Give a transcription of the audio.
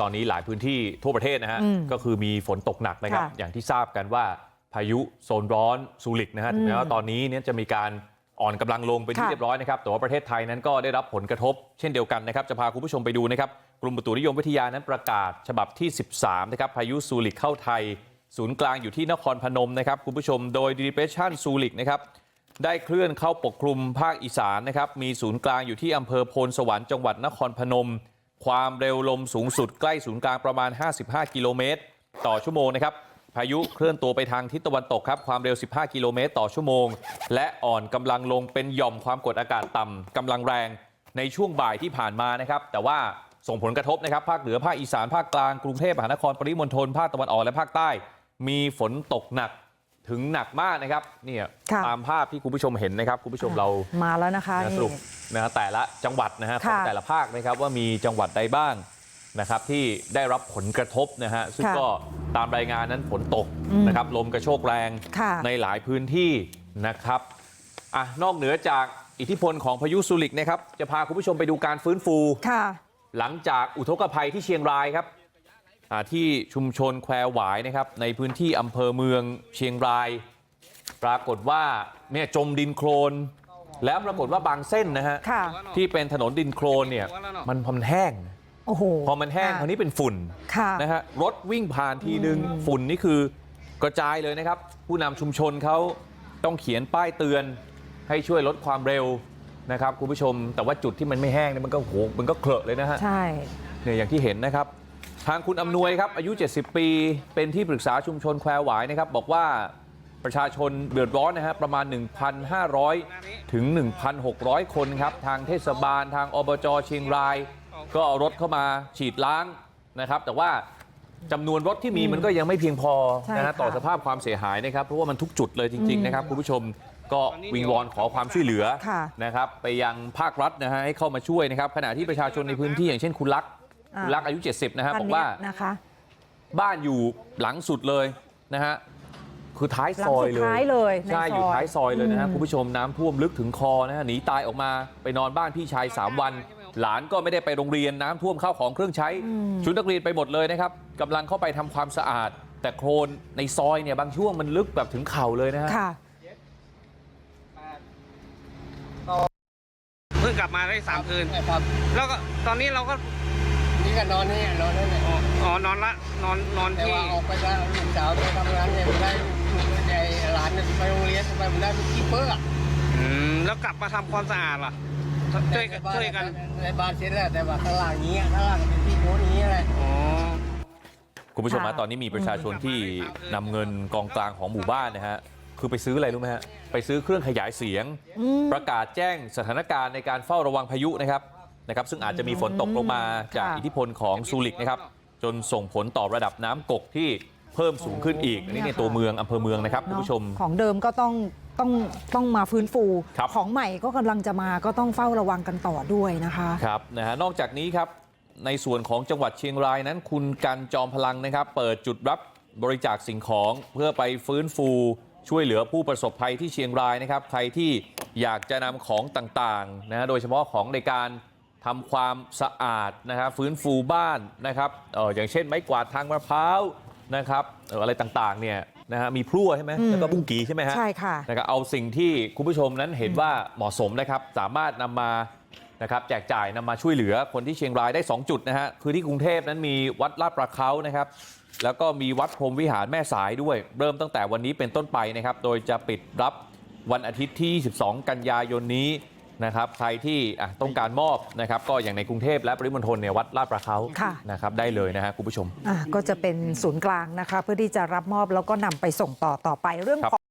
ตอนนี้หลายพื้นที่ทั่วประเทศนะฮะอืมก็คือมีฝนตกหนักนะครับค่ะอย่างที่ทราบกันว่าพายุโซนร้อนซูริกนะฮะถึงแม้ว่าอืมตอนนี้เนี่ยจะมีการอ่อนกำลังลงไปนที่ค่ะเรียบร้อยนะครับแต่ว่าประเทศไทยนั้นก็ได้รับผลกระทบ เช่นเดียวกันนะครับ จะพาคุณผู้ชมไปดูนะครับกรมอุตุนิยมวิทยานั้นประกาศฉบับที่ 13 นะครับพายุซูริกเข้าไทย ศูนย์กลางอยู่ที่นครพนมนะครับคุณผู้ชมโดย Depression ซูริกนะครับได้เคลื่อนเข้าปกคลุมภาคอีสานนะครับมีศูนย์กลางอยู่ที่อำเภอโพนสวรรค์จังหวัดนครพนม ความเร็วลมสูงสุดใกล้ศูนย์กลางประมาณ 55 กิโลเมตร ต่อชั่วโมงนะครับพายุเคลื่อนตัวไปทางทิศตะวันตกครับ ความเร็ว 15 กิโลเมตร ต่อชั่วโมง และอ่อนกำลังลงเป็นหย่อมความกดอากาศต่ำกำลังแรงในช่วงบ่ายที่ผ่านมานะครับ แต่ว่าส่งผลกระทบนะครับ ภาคเหนือภาคอีสานภาคกลางกรุงเทพมหานครปริมณฑลภาคตะวันออกและภาคใต้ มีฝนตกหนักถึงหนักมากนะครับเนี่ยค่ะตามภาพที่คุณผู้ชมเห็นนะครับคุณผู้ชมเรามาแล้วนะคะนะสนี่รุป นะฮะแต่ละจังหวัดนะฮะของค่ะ แต่ละภาคนะครับว่ามีจังหวัดใดบ้างนะครับที่ได้รับผลกระทบนะฮะซึ่งค่ะก็ตามรายงานนั้นฝนตกอืมนะครับลมกระโชกแรงค่ะ ในหลายพื้นที่นะครับอะนอกเหนือจากอิทธิพลของพายุซูริกนะครับจะพาคุณผู้ชมไปดูการฟื้นฟู ค่ะ หลังจากอุทกภัยที่เชียงรายครับอ่าที่ชุมชนแควหวายนะครับ ในพื้นที่อำเภอเมืองเชียงราย ปรากฏว่าเนี่ยจมดินโคลน แล้วปรากฏว่าบางเส้นนะฮะค่ะที่เป็นถนนดินโคลนเนี่ยมันพอมันแห้งโอ้โหพอมันแห้งค่ะคราวนี้เป็นฝุ่นค่ะนะฮะรถวิ่งผ่านทีนึงฝุ่นนี่คือกระจายเลยนะครับ ผู้นำชุมชนเขาต้องเขียนป้ายเตือนให้ช่วยลดความเร็วนะครับคุณผู้ชม แต่ว่าจุดที่มันไม่แห้งเนี่ยมันก็โหมันก็เคลอะเลยนะฮะใช่เนี่ยอย่างที่เห็นนะครับ ทางคุณอำนวยครับอายุ 70 ปี เป็นที่ปรึกษาชุมชนแควหวายนะครับบอกว่า ประชาชนเดือดร้อนนะฮะประมาณ 1,500 ถึง 1,600 คนครับ ทางเทศบาลทางอบจเชียงราย ก็เอารถเข้ามาฉีดล้างนะครับ แต่ว่าจำนวนรถที่มีมันก็ยังไม่เพียงพอใช่นะฮะค่ะต่อสภาพความเสียหายนะครับ เพราะว่ามันทุกจุดเลยจริง ๆ นะครับคุณผู้ชมก็วิงวอนขอความช่วยเหลือค่ะนะครับไปยังภาครัฐนะฮะให้เข้ามาช่วยนะครับ ขณะที่ประชาชนในพื้นที่อย่างเช่นคุณลักษณ์อ่าคุณลักษณ์อายุ 70 นะฮะท่านบอกเนี้ว่ายนะคะบ้านอยู่หลังสุดเลยนะฮะ คือท้ายหลัซงอยสุดเลยท้ายเลยในใช่ซอยู่อย ท้ายซอยเลยนะฮะอืมคุณผู้ชมน้ำท่วมลึกถึงคอนะฮะหนีตายออกมาไปนอนบ้านพี่ชาย 3 วัน หลานก็ไม่ได้ไปโรงเรียนน้ำท่วมเข้าของเครื่องใช้ ชุดนักเรียนไปหมดเลยนะครับกำลังเข้าไปทำความสะอาด แต่โคลนในซอยเนี่ยบางช่วงมันลึกแบบถึงเข่าเลยนะฮะ ค่ะ เพิ่งกลับมาได้สามคืนครับแล้วก็ตอนนี้เราก็นี่ ก็นอนนี่นอนนั่นแหละอ๋ออ๋อนอนละนอนนอนแต่ที่ว่าออกไปแล้วลูกสาวไปทำงานเนี่ยได้ลูกใหญ่หลานเนี่ยไปโรงเรียนไปมันได้เป็นขี้เปื้อะอืมแล้วกลับมาทำความสะอาดล่ะช่วยกันช่วยกันในบ้านเสร็จแล้วแต่ว่าข้างล่างนี้ข้างล่างเป็นที่โพสนี้แหละอ๋อ คุณผู้ชมฮะค่ะ ตอนนี้มีประชาชนที่นำเงินกองกลางของหมู่บ้านนะฮะคือไปซื้ออะไรรู้ไหมฮะไปซื้อเครื่องขยายเสียงอืมประกาศแจ้งสถานการณ์ในการเฝ้าระวังพายุนะครับ นะครับซึ่งอาจจะมีฝนตกลงมาจากค่ะอิทธิพลของซูริกนะครับจนส่งผลต่อระดับน้ำกกที่เพิ่มสูงขึ้นอีกอันนี้ในตัวเมืองอำเภอเมืองนะครับคุณเนาะผู้ชม ของเดิมก็ต้องต้องต้องมาฟื้นฟู ครับ ของใหม่ก็กำลังจะมาก็ต้องเฝ้าระวังกันต่อด้วยนะคะ ครับนะฮะนอกจากนี้ครับในส่วนของจังหวัดเชียงรายนั้น คุณกันจอมพลังนะครับ เปิดจุดรับบริจาคสิ่งของเพื่อไปฟื้นฟูช่วยเหลือผู้ประสบภัยที่เชียงรายนะครับ ใครที่อยากจะนำของต่างๆนะฮะโดยเฉพาะของในการ ทำความสะอาดนะครับฟื้นฟูบ้านนะครับเอออย่างเช่นไม้กวาดทางมะพร้าวนะครับเอ่ออะไรต่างๆเนี่ยนะฮะมีพลั่วใช่ไหมอืมแล้วก็บุ้งกีใช่ไหมฮะใช่ค่ะนะครับเอาสิ่งที่คุณผู้ชมนั้นเห็นว่าเหมาะสมนะครับสามารถนำมานะครับแจกจ่ายนำมาช่วยเหลือคนที่เชียงรายได้ 2 จุดนะฮะคือที่กรุงเทพนั้นมีวัดลาดประเขานะครับ แล้วก็มีวัดพรหมวิหารแม่สายด้วย เริ่มตั้งแต่วันนี้เป็นต้นไปนะครับ โดยจะปิดรับวันอาทิตย์ที่22กันยายนนี้ นะครับใครที่อะต้องการมอบนะครับก็อย่างในกรุงเทพและปริมณฑลเนี่ยวัดลาดประเขาค่ะ นะครับได้เลยนะฮะคุณผู้ชม อะก็จะเป็นศูนย์กลางนะคะ เพื่อที่จะรับมอบแล้วก็นำไปส่งต่อต่อไปเรื่องครับของ